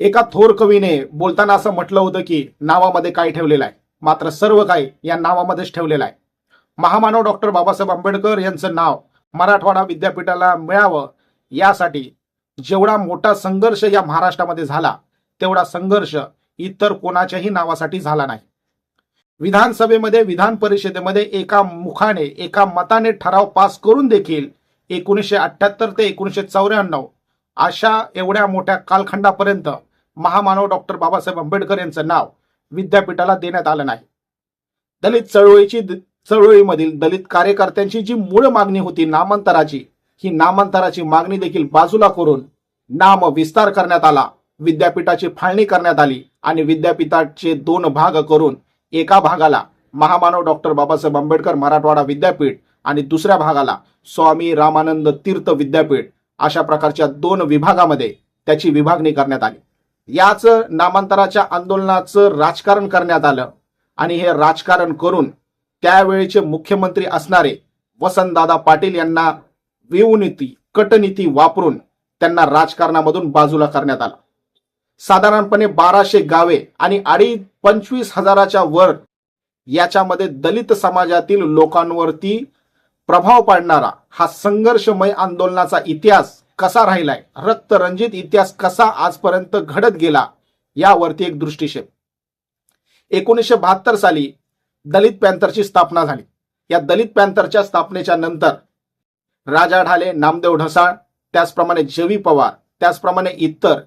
एका थोर कवीने बोलताना असं म्हटलं होतं की नावामध्ये काय ठेवलेलं आहे? मात्र सर्व काही या नावामध्येच ठेवलेलं आहे. महामानव डॉक्टर बाबासाहेब आंबेडकर यांचं नाव मराठवाडा विद्यापीठाला मिळावं यासाठी जेवढा मोठा संघर्ष या महाराष्ट्रामध्ये झाला तेवढा संघर्ष इतर कोणाच्याही नावासाठी झाला नाही. विधानसभेमध्ये विधान परिषदेमध्ये एका मुखाने एका मताने ठराव पास करून देखील एकोणीसशे अठ्ठ्याहत्तर ते एकोणीसशे चौऱ्याण्णव अशा एवढ्या मोठ्या कालखंडापर्यंत महामानव डॉक्टर बाबासाहेब आंबेडकर यांचं नाव विद्यापीठाला देण्यात आलं नाही. दलित चळवळीची चळवळीमधील दलित कार्यकर्त्यांची जी मूळ मागणी होती नामांतराची ही नामांतराची मागणी देखील बाजूला करून नाम विस्तार करण्यात आला विद्यापीठाची फाळणी करण्यात आली आणि विद्यापीठाचे दोन भाग करून एका भागाला महामानव डॉक्टर बाबासाहेब आंबेडकर मराठवाडा विद्यापीठ आणि दुसऱ्या भागाला स्वामी रामानंद तीर्थ विद्यापीठ अशा प्रकारच्या दोन विभागामध्ये त्याची विभागणी करण्यात आली. याच नामांतराच्या आंदोलनाचं राजकारण करण्यात आलं आणि हे राजकारण करून त्यावेळेचे मुख्यमंत्री असणारे वसंतदादा पाटील यांना विवनीती कटनीती वापरून त्यांना राजकारणामधून बाजूला करण्यात आलं. साधारणपणे बाराशे गावे आणि अडीच पंचवीस हजाराच्या वर याच्यामध्ये दलित समाजातील लोकांवरती प्रभाव पाडणारा हा संघर्षमय आंदोलनाचा इतिहास कसा राहिलाय? रक्तरंजित इतिहास कसा आजपर्यंत घडत गेला? यावरती एक दृष्टिक्षेप. एकोणीसशे बहात्तर साली दलित पॅन्थरची स्थापना झाली. या दलित पॅन्थरच्या स्थापनेच्या नंतर राजा ढाले नामदेव ढसाळ त्याचप्रमाणे जेवी पवार त्याचप्रमाणे इतर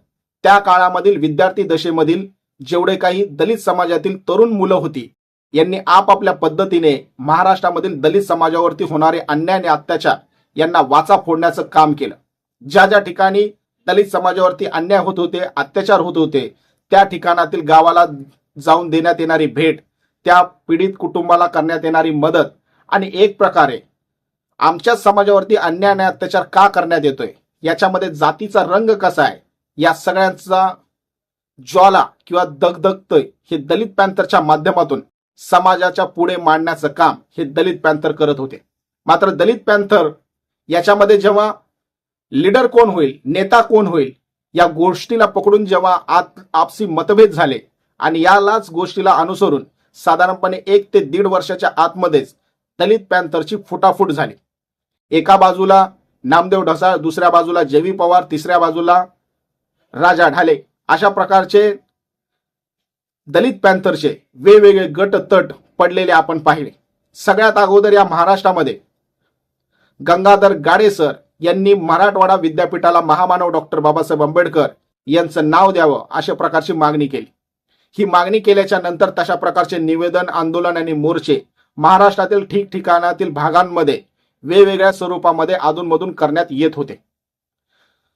त्या काळामधील विद्यार्थी दशेमधील जेवढे काही दलित समाजातील तरुण मुलं होती यांनी आपापल्या पद्धतीने महाराष्ट्रामधील दलित समाजावरती होणारे अन्याय आणि अत्याचार यांना वाचा फोडण्याचं काम केलं. ज्या ज्या ठिकाणी दलित समाजावरती अन्याय होत होते अत्याचार होत होते त्या ठिकाणातील गावाला जाऊन देण्यात येणारी भेट त्या पीडित कुटुंबाला करण्यात येणारी मदत आणि एक प्रकारे आमच्याच समाजावरती अन्याय आणि अत्याचार का करण्यात येतोय? याच्यामध्ये जातीचा रंग कसा आहे? या सगळ्यांचा ज्वाला किंवा दगदगतोय हे दलित पॅन्थरच्या माध्यमातून समाजाच्या पुढे मांडण्याचं काम हे दलित पॅन्थर करत होते. मात्र दलित पॅन्थर याच्यामध्ये जेव्हा लीडर कोण होईल नेता कोण होईल या गोष्टीला पकडून जेव्हा आत आपसी मतभेद झाले आणि यालाच गोष्टीला अनुसरून साधारणपणे एक ते दीड वर्षाच्या आतमध्येच दलित पॅन्थरची फुटाफूट झाली. एका बाजूला नामदेव ढसाळ दुसऱ्या बाजूला जेवी पवार तिसऱ्या बाजूला राजा ढाले अशा प्रकारचे दलित पॅन्थरचे वेगवेगळे गट तट पडलेले आपण पाहिले. सगळ्यात अगोदर या महाराष्ट्रामध्ये गंगाधर गाडे सर यांनी मराठवाडा विद्यापीठाला महामानव डॉक्टर बाबासाहेब आंबेडकर यांचं नाव द्यावं अशा प्रकारची मागणी केली. ही मागणी केल्याच्यानंतर तशा प्रकारचे निवेदन आंदोलन आणि मोर्चे महाराष्ट्रातील ठिकठिकाणातील भागांमध्ये वेगवेगळ्या स्वरूपामध्ये अधूनमधून करण्यात येत होते.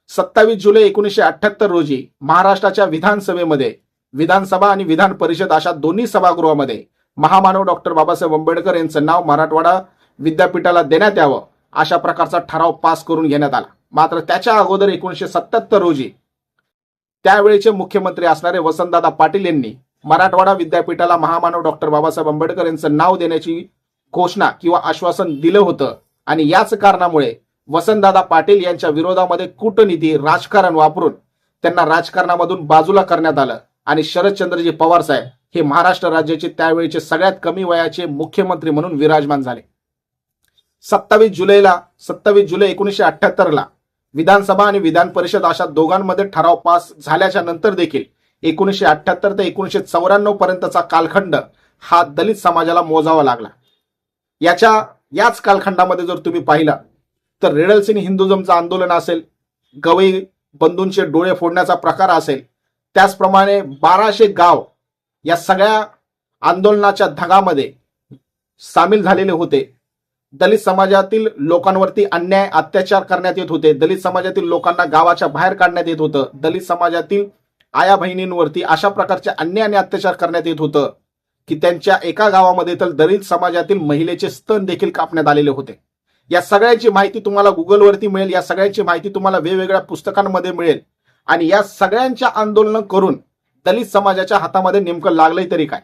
सत्तावीस जुलै एकोणीसशे अठ्याहत्तर रोजी महाराष्ट्राच्या विधानसभेमध्ये विधानसभा आणि विधान परिषद अशा दोन्ही सभागृहामध्ये महामानव डॉक्टर बाबासाहेब आंबेडकर यांचं नाव मराठवाडा विद्यापीठाला देण्यात यावं अशा प्रकारचा ठराव पास करून घेण्यात आला. मात्र त्याच्या अगोदर एकोणीसशे सत्याहत्तर रोजी त्यावेळेचे मुख्यमंत्री असणारे वसंतदादा पाटील यांनी मराठवाडा विद्यापीठाला महामानव डॉक्टर बाबासाहेब आंबेडकर यांचं नाव देण्याची घोषणा किंवा आश्वासन दिलं होतं आणि याच कारणामुळे वसंतदादा पाटील यांच्या विरोधामध्ये कूटनीती राजकारण वापरून त्यांना राजकारणामधून बाजूला करण्यात आलं. आणि शरदचंद्रजी पवार साहेब हे महाराष्ट्र राज्याचे त्यावेळेचे सगळ्यात कमी वयाचे मुख्यमंत्री म्हणून विराजमान झाले. सत्तावीस जुलैला सत्तावीस जुलै एकोणीसशे अठ्ठ्याहत्तरला विधानसभा आणि विधान परिषद अशा दोघांमध्ये ठराव पास झाल्याच्यानंतर देखील एकोणीसशे अठ्याहत्तर ते एकोणीसशे चौऱ्याण्णव पर्यंतचा कालखंड हा दलित समाजाला मोजावा लागला. याच्या याच कालखंडामध्ये जर तुम्ही पाहिला तर रेडल हिंदुझमचं आंदोलन असेल गवई बंधूंचे डोळे फोडण्याचा प्रकार असेल त्याचप्रमाणे बाराशे गाव या सगळ्या आंदोलनाच्या धगामध्ये सामील झालेले होते. दलित समाजातील लोकांवरती अन्याय अत्याचार करण्यात येत होते. दलित समाजातील लोकांना गावाच्या बाहेर काढण्यात येत होतं. दलित समाजातील आया बहिणींवरती अशा प्रकारचे अन्याय आणि अत्याचार करण्यात येत होतं की त्यांच्या एका गावामध्ये तर दलित समाजातील महिलेचे स्तन देखील कापण्यात आलेले होते. या सगळ्याची माहिती तुम्हाला गुगलवरती मिळेल. या सगळ्याची माहिती तुम्हाला वेगवेगळ्या पुस्तकांमध्ये मिळेल. आणि या सगळ्यांच्या आंदोलनं करून दलित समाजाच्या हातामध्ये नेमकं लागलंय तरी काय?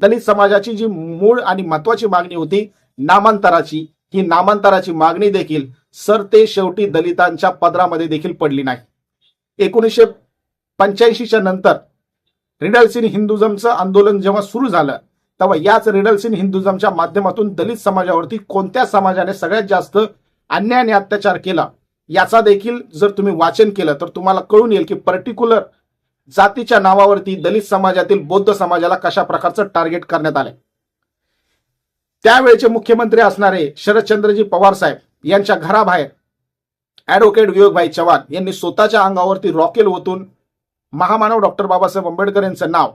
दलित समाजाची जी मूळ आणि महत्वाची मागणी होती नामांतराची ही नामांतराची मागणी देखील सर ते शेवटी दलितांच्या पदरामध्ये देखील पडली नाही. एकोणीसशे पंच्याऐंशीच्या नंतर रिडल्स इन हिंदुझमचं आंदोलन जेव्हा सुरू झालं तेव्हा याच रिडल्स इन हिंदुझमच्या माध्यमातून दलित समाजावरती कोणत्या समाजाने सगळ्यात जास्त अन्याय आणि अत्याचार केला याचा देखील जर तुम्ही वाचन केलं तर तुम्हाला कळून येईल की पर्टिक्युलर जातीच्या नावावरती दलित समाजातील बौद्ध समाजाला कशा प्रकारचं टार्गेट करण्यात आलंय. त्यावेळेचे मुख्यमंत्री असणारे शरदचंद्रजी पवार साहेब यांच्या घराबाहेर ऍडव्होकेट विवेकभाई चव्हाण यांनी स्वतःच्या अंगावरती रॉकेल ओतून महामानव डॉक्टर बाबासाहेब आंबेडकर यांचं नाव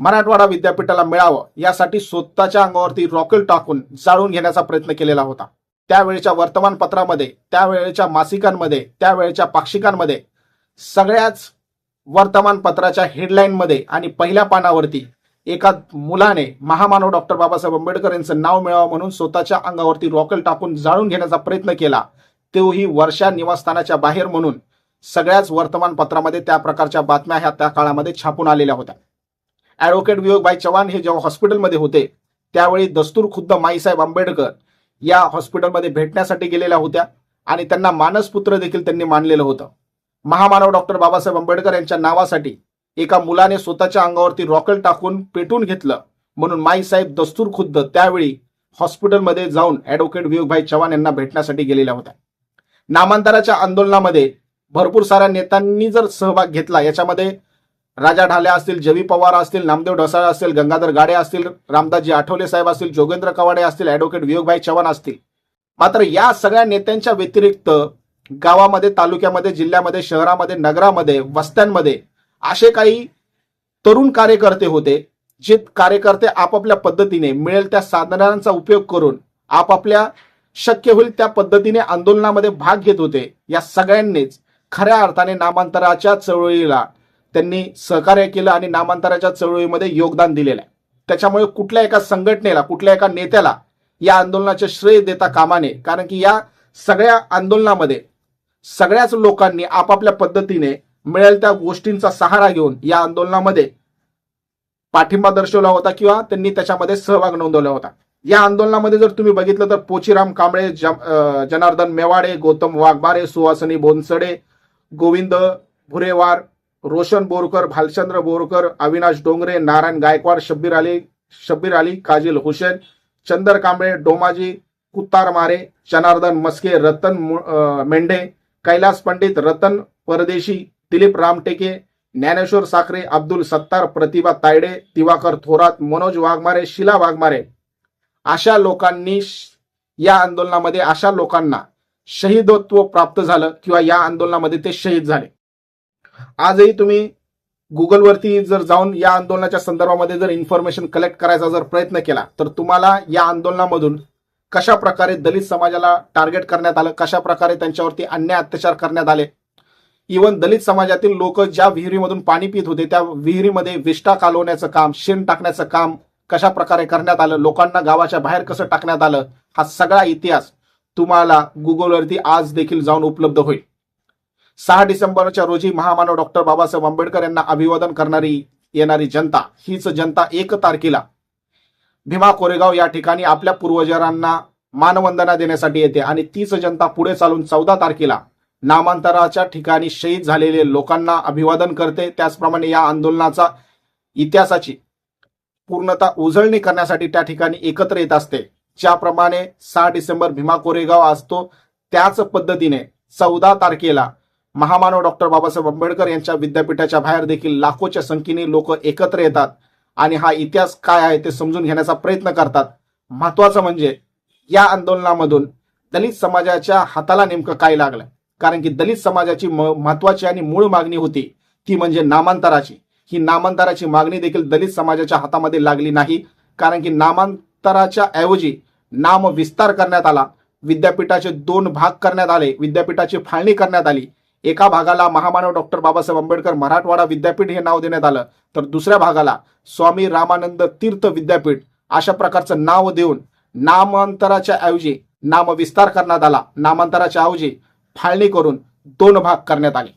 मराठवाडा विद्यापीठाला मिळावं यासाठी स्वतःच्या अंगावरती रॉकेल टाकून जाळून घेण्याचा प्रयत्न केलेला होता. त्यावेळेच्या वर्तमानपत्रामध्ये त्यावेळेच्या मासिकांमध्ये त्यावेळेच्या पाक्षिकांमध्ये सगळ्याच वर्तमानपत्राच्या हेडलाईनमध्ये आणि पहिल्या पानावरती एका मुलाने महामानव डॉक्टर बाबासाहेब आंबेडकर यांचं नाव मिळावं म्हणून स्वतःच्या अंगावरती रॉकेल टाकून जाळून घेण्याचा प्रयत्न केला. तोही वर्षा निवासस्थानाच्या बाहेर म्हणून सगळ्याच वर्तमानपत्रामध्ये त्या प्रकारच्या बातम्या ह्या त्या काळामध्ये छापून आलेल्या होत्या. ऍडव्होकेट विवेकभाई चव्हाण हे जेव्हा हॉस्पिटलमध्ये होते त्यावेळी दस्तूर खुद्द माईसाहेब आंबेडकर या हॉस्पिटलमध्ये भेटण्यासाठी गेलेल्या होत्या आणि त्यांना मानसपुत्र देखील त्यांनी मानलेलं होतं. महामानव डॉक्टर बाबासाहेब आंबेडकर यांच्या नावासाठी एका मुलाने स्वतःच्या अंगावरती रॉकेल टाकून पेटून घेतलं म्हणून माईसाहेब दस्तूर खुद्द त्यावेळी हॉस्पिटलमध्ये जाऊन ऍडव्होकेट विवेकभाई चव्हाण यांना भेटण्यासाठी गेलेल्या होत्या. नामांतराच्या आंदोलनामध्ये भरपूर साऱ्या नेत्यांनी जर सहभाग घेतला याच्यामध्ये राजा ढाले असतील जवी पवार असतील नामदेव ढसाळ असतील गंगाधर गाडे असतील रामदासजी आठवले साहेब असतील जोगेंद्र कवाडे असतील ऍडव्होकेट वियोगभाई चव्हाण असतील. मात्र या सगळ्या नेत्यांच्या व्यतिरिक्त गावामध्ये तालुक्यामध्ये जिल्ह्यामध्ये शहरामध्ये नगरामध्ये वस्त्यांमध्ये असे काही तरुण कार्यकर्ते होते जे कार्यकर्ते आपापल्या पद्धतीने मिळेल त्या साधनांचा उपयोग करून आपापल्या शक्य होईल त्या पद्धतीने आंदोलनामध्ये भाग घेत होते. या सगळ्यांनीच खऱ्या अर्थाने नामांतराच्या चळवळीला त्यांनी सहकार्य केलं आणि नामांतराच्या चळवळीमध्ये योगदान दिलेलं आहे. त्याच्यामुळे कुठल्या एका संघटनेला कुठल्या एका नेत्याला या आंदोलनाचे श्रेय देता कामाने कारण की या सगळ्या आंदोलनामध्ये सगळ्याच लोकांनी आपापल्या पद्धतीने मिळेल त्या गोष्टींचा सहारा घेऊन या आंदोलनामध्ये पाठिंबा दर्शवला होता किंवा त्यांनी त्याच्यामध्ये सहभाग नोंदवला होता. या आंदोलनामध्ये जर तुम्ही बघितलं तर पोचीराम कांबळे जनार्दन मेवाडे गौतम वाघबारे सुहासनी बोनसडे गोविंद भुरेवार रोशन बोरकर भालचंद्र बोरकर अविनाश डोंगरे नारायण गायकवाड शब्बीर अली शब्बीर अली काजिल हुसेन चंदर कांबळे डोमाजी कुत्तार मारे जनार्दन मस्के रतन मेंढे कैलास पंडित रतन परदेशी दिलीप रामटेके ज्ञानेश्वर साखरे अब्दुल सत्तार प्रतिभा तायडे दिवाकर थोरात मनोज वाघमारे शिला वाघमारे. अशा लोकांनी या आंदोलनामध्ये अशा लोकांना शहीदत्व प्राप्त झालं किंवा या आंदोलनामध्ये ते शहीद झाले. आजही तुम्ही गुगलवरती जर जाऊन या आंदोलनाच्या संदर्भामध्ये जर इन्फॉर्मेशन कलेक्ट करायचा जर प्रयत्न केला तर तुम्हाला या आंदोलनामधून कशा प्रकारे दलित समाजाला टार्गेट करण्यात आलं कशा प्रकारे त्यांच्यावरती अन्याय अत्याचार करण्यात आले? इवन दलित समाजातील लोक ज्या विहिरीमधून पाणी पित होते त्या विहिरीमध्ये विष्टा कालवण्याचं काम शेण टाकण्याचं काम कशा प्रकारे करण्यात आलं लोकांना गावाच्या बाहेर कसं टाकण्यात आलं हा सगळा इतिहास तुम्हाला गुगलवरती आज देखील जाऊन उपलब्ध होईल. सहा डिसेंबरच्या रोजी महामानव डॉक्टर बाबासाहेब आंबेडकर यांना अभिवादन करणारी येणारी जनता हीच जनता एक तारखेला भीमा कोरेगाव या ठिकाणी आपल्या पूर्वजांना मानवंदना देण्यासाठी येते आणि तीच जनता पुढे चालून चौदा तारखेला नामांतराच्या ठिकाणी शहीद झालेले लोकांना अभिवादन करते. त्याचप्रमाणे या आंदोलनाचा इतिहासाची पूर्णता उजळणी करण्यासाठी त्या ठिकाणी एकत्र येत असते. ज्याप्रमाणे सहा डिसेंबर भीमा कोरेगाव असतो त्याच पद्धतीने चौदा तारखेला महामानव डॉक्टर बाबासाहेब आंबेडकर यांच्या विद्यापीठाच्या बाहेर देखील लाखोच्या संख्येने लोक एकत्र येतात आणि हा इतिहास काय आहे ते समजून घेण्याचा प्रयत्न करतात. महत्वाचं म्हणजे या आंदोलनामधून दलित समाजाच्या हाताला नेमकं काय लागलं? कारण की दलित समाजाची म- महत्वाची आणि मूळ मागणी होती ती म्हणजे नामांतराची. ही नामांतराची मागणी देखील दलित समाजाच्या हातामध्ये लागली नाही. कारण की नामांतराच्या ऐवजी नाम विस्तार करण्यात आला. विद्यापीठाचे दोन भाग करण्यात आले. विद्यापीठाची फाळणी करण्यात आली. एका भागाला महामानव डॉक्टर बाबासाहेब आंबेडकर मराठवाडा विद्यापीठ हे नाव देण्यात आलं. तर दुसऱ्या भागाला स्वामी रामानंद तीर्थ विद्यापीठ अशा प्रकारचं नाव देऊन नामांतराच्या ऐवजी नामविस्तार करण्यात आला. नामांतराच्या ऐवजी फाळणी करून दोन भाग करण्यात आले.